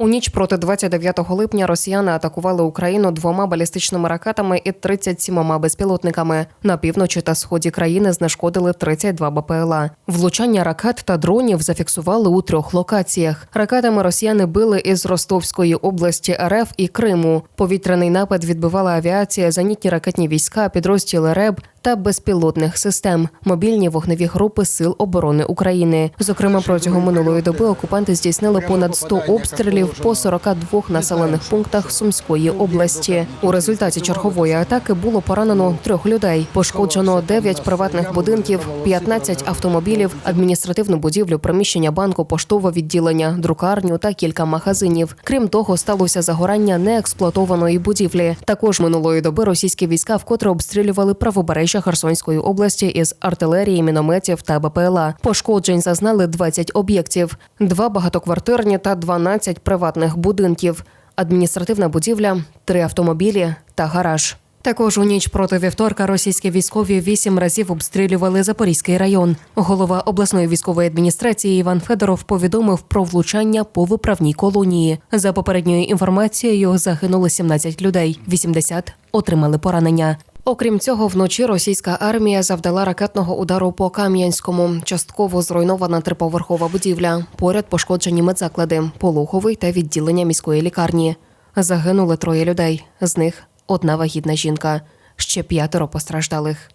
У ніч проти 29 липня росіяни атакували Україну двома балістичними ракетами і 37 безпілотниками. На півночі та сході країни знешкодили 32 БПЛА. Влучання ракет та дронів зафіксували у трьох локаціях. Ракетами росіяни били із Ростовської області РФ і Криму. Повітряний напад відбивала авіація, зенітні ракетні війська, підрозділи РЕБ та безпілотних систем, мобільні вогневі групи Сил оборони України. Зокрема, протягом минулої доби окупанти здійснили понад 100 обстрілів по 42 населених пунктах Сумської області. У результаті чергової атаки було поранено трьох людей. Пошкоджено 9 приватних будинків, 15 автомобілів, адміністративну будівлю, приміщення банку, поштове відділення, друкарню та кілька магазинів. Крім того, сталося загорання неексплуатованої будівлі. Також минулої доби російські війська вкотре обстрілювали правобережжя Херсонської області із артилерії, мінометів та БПЛА. Пошкоджень зазнали 20 об'єктів, два багатоквартирні та 12 приватних будинків, адміністративна будівля, три автомобілі та гараж. Також у ніч проти вівторка російські військові вісім разів обстрілювали Запорізький район. Голова обласної військової адміністрації Іван Федоров повідомив про влучання по виправній колонії. За попередньою інформацією, загинули 17 людей, 80 отримали поранення. Окрім цього, вночі російська армія завдала ракетного удару по Кам'янському. Частково зруйнована триповерхова будівля. Поряд пошкоджені медзаклади, пологовий та відділення міської лікарні. Загинули троє людей. З них одна вагітна жінка. Ще п'ятеро постраждалих.